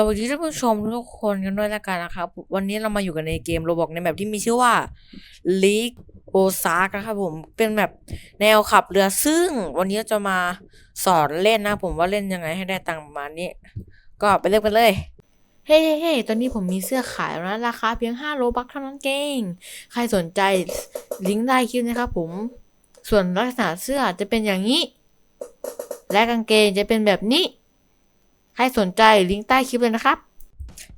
สวัสดีท่านผู้ชมทุกคนกันด้วยละกันนะครับ วันนี้เรามาอยู่กันในเกมโรบอกในแบบที่มีชื่อว่า League o s a k นะครับผมเป็นแบบแนวขับเรือซึ่ง วันนี้จะมาสอนเล่นนะผมว่าเล่นยังไงให้ได้ตังค์ประมาณนี้ ก็ไปเริ่มกันเลย เฮ้เฮ้ตอนนี้ผมมีเสื้อขายแล้วนะราคาเพียง5โลบัคเท่านั้นเองใครสนใจลิงก์ใต้คลิปนะครับผม ส่วนลักษณะเสื้อจะเป็นอย่างนี้ และกางเกงจะเป็นแบบนี้ ใครสนใจลิงก์ใต้คลิปเลยนะครับ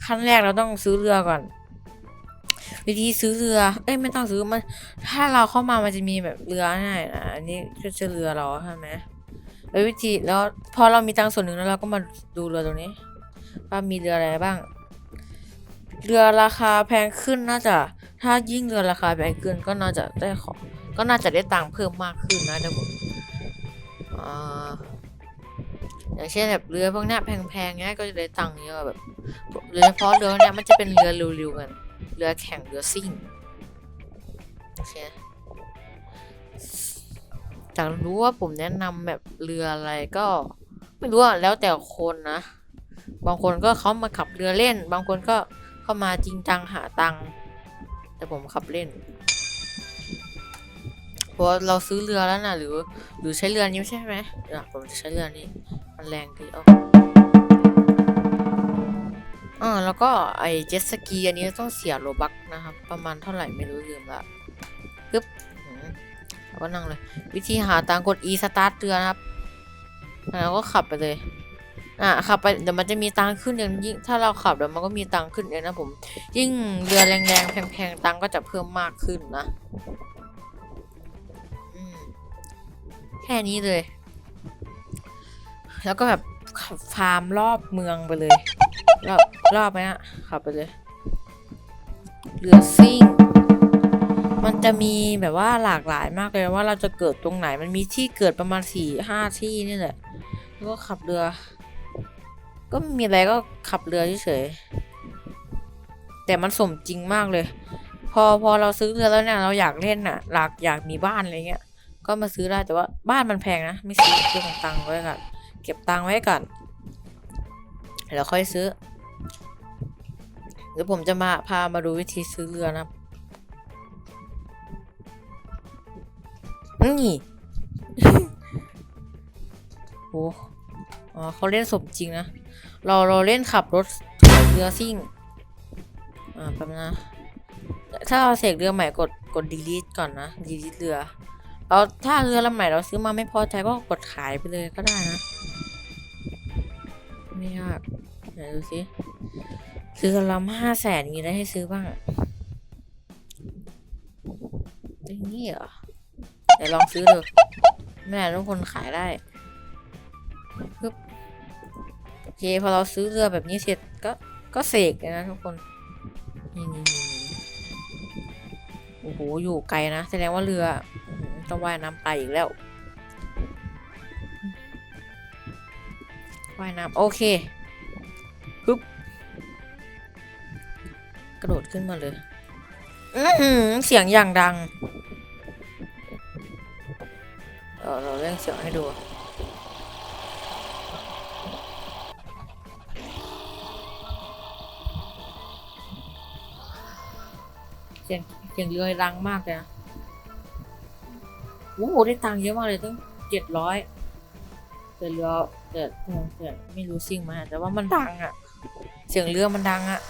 ขั้นแรกเราต้องซื้อเรือก่อน วิธีซื้อเรือ เอ้ยไม่ต้องซื้อมัน ถ้าเราเข้ามามันจะมีแบบเรือให้นะอันนี้ก็จะเรือเราใช่ไหมแล้ววิธีแล้วพอเรามีตังค์ส่วนหนึ่งแล้วเราก็มาดูเรือตรงนี้ว่ามีเรืออะไรบ้าง เรือราคาแพงขึ้นน่าจะ ถ้ายิ่งเรือราคาแพงขึ้นก็น่าจะได้ของก็น่าจะได้ตังค์เพิ่มมากขึ้นนะเดี๋ยวผมอ่า อย่างเช่นแบบเรือพวกนี้แพงๆเนี้ยก็จะได้ตังค์เยอะแบบโดยเฉพาะเรือเนี้ยมันจะเป็นเรือเร็วๆกันเรือแข่งเรือซิ่งโอเคจากรู้ว่าผมแนะนำแบบเรืออะไรก็ ไม่รู้อะแล้วแต่คนนะ บางคนก็เขามาขับเรือเล่น บางคนก็เข้ามาจริงจังหาตังค์แต่ผมขับเล่น ราะเราซื้อเรือแล้วนะหรือ หรือใช้เรือนี้ใช่ไหมอะผมจะใช้เรือนี้ มันแรงดีเอาอ่าแล้วก็ไอเจ็ตสกีอันนี้ต้องเสียโลบักนะครับ ประมาณเท่าไหร่ไม่รู้ลืมละปึ๊บแล้วก็นั่งเลย วิธีหาตังค์กด e สตาร์ทเรือนะครับแล้วก็ขับไปเลยอะขับไปเดี๋ยวมันจะมีตังค์ขึ้นอย่างยิ่งถ้าเราขับเดี๋ยวมันก็มีตังค์ขึ้นเองนะผม ยิ่งเรือแรงๆแพงๆตังค์ก็จะเพิ่มมากขึ้นนะ ค่นี้เลย แล้วก็แบบขับฟาร์มรอบเมืองไปเลย รอบรอบไหมอะขับไปเลยเรือซิ่ง มันจะมีแบบว่าหลากหลายมากเลยว่าเราจะเกิดตรงไหน มันมีที่เกิดประมาณสี่ห้าที่นี่แหละ แล้วก็ขับเรือ ก็ม่มีอะไรก็ขับเรือเฉยๆแต่มันสมจริงมากเลย พอพอเราซื้อเรือแล้วเนี่ยเราอยากเล่นน่ะอยากอยากมีบ้านอะไรเงี้ย ก็มาซื้อได้แต่ว่าบ้านมันแพงนะ ไม่ซื้อเรื่อของตังค์ไว้ก่อนเก็บตังค์ไว้ก่อนแล้วค่อยซื้อเดี๋ยวผมจะมาพามาดูวิธีซื้อเรือนะนี่โอ้อ๋อเขาเล่นสมจริงนะ เราเราเล่นขับรถเรือซิ่ง อ่าแป๊บนะ ถ้าเราเสกเรือใหม่กดกด delete ก่อนนะ delete เรือ เราถ้าเรือลำใหม่เราซื้อมาไม่พอใจก็กดขายไปเลยก็ได้นะ ไม่ยากไหนดูสิซื้อลำห้าแสนมีอะไรให้ซื้อบ้างไอ้นี่เหรอเดี๋ยวลองซื้อดูไม่ได้ทุกคนขายได้ปึ๊บโอเคพอเราซื้อเรือแบบนี้เสร็จก็ก็เสกนะทุกคนนี่นี่โอ้โหอยู่ไกลนะแสดงว่าเรือ ต้องว่ายน้ำไปอีกแล้ว ว่ายน้ำโอเคปึ๊บ กระโดดขึ้นมาเลยอืเสียงอย่างดังเออเราเล่นเสียงให้ดูเสียงเสียงเรือดังมากเลยนะ โอ้โหได้ตังค์เยอะมากเลยตั้งเจ็ดร้อยแต่เรือแต่แต่แต่ไม่รู้ซิ่งมา แต่ว่ามันดังอะ่ะเสียงเรือมันดังอะ่ะ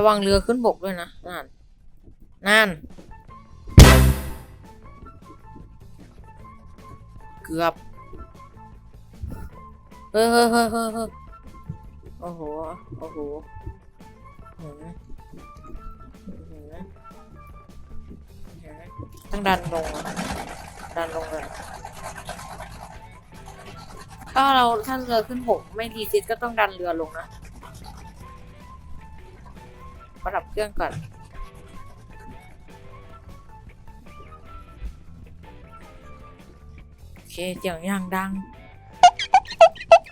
ระวังเรือขึ้นบกด้วยนะ นั่น นั่น กือบเฮ้ยเฮ้ยเฮ้ยเฮ้ยเฮ้ยโอ้โห โอ้โหหืมหืมต้องดันลงอะดันลงเลยถ้าเราถ้าเรือขึ้นบกไม่รีเซ็ตก็ต้องดันเรือลงนะประดับเครื่องก่อน เคเสียงอย่างดัง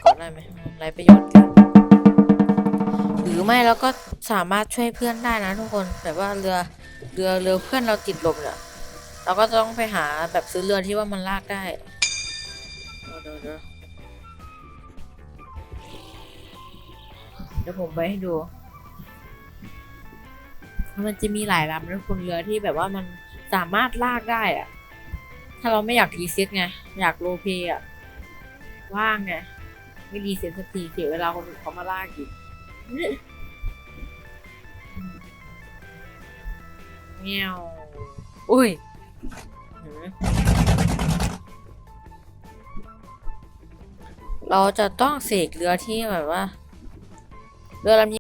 กดได้ไหมไรประโยชน์กันหรือไม่เราก็สามารถช่วยเพื่อนได้นะทุกคนแบบว่าเรือเรือเรือเพื่อนเราติดลมเนี่ยเราก็ต้องไปหาแบบซื้อเรือที่ว่ามันลากได้เดี๋ยวเดี๋ยวเดี๋ยวผมไปให้ดู มันจะมีหลายลำนะคุณเรือที่แบบว่ามันสามารถลากได้อะ ถ้าเราไม่อยากรีเซ็ตไง อยากโรลเพลย์อะว่างไง ไม่รีเซ็ตสักทีเสียเวลาคนอื่นเขามาลากอีกเงี้ยวอุ้ยหือเราจะต้องเสกเรือที่แบบว่า เรือลำ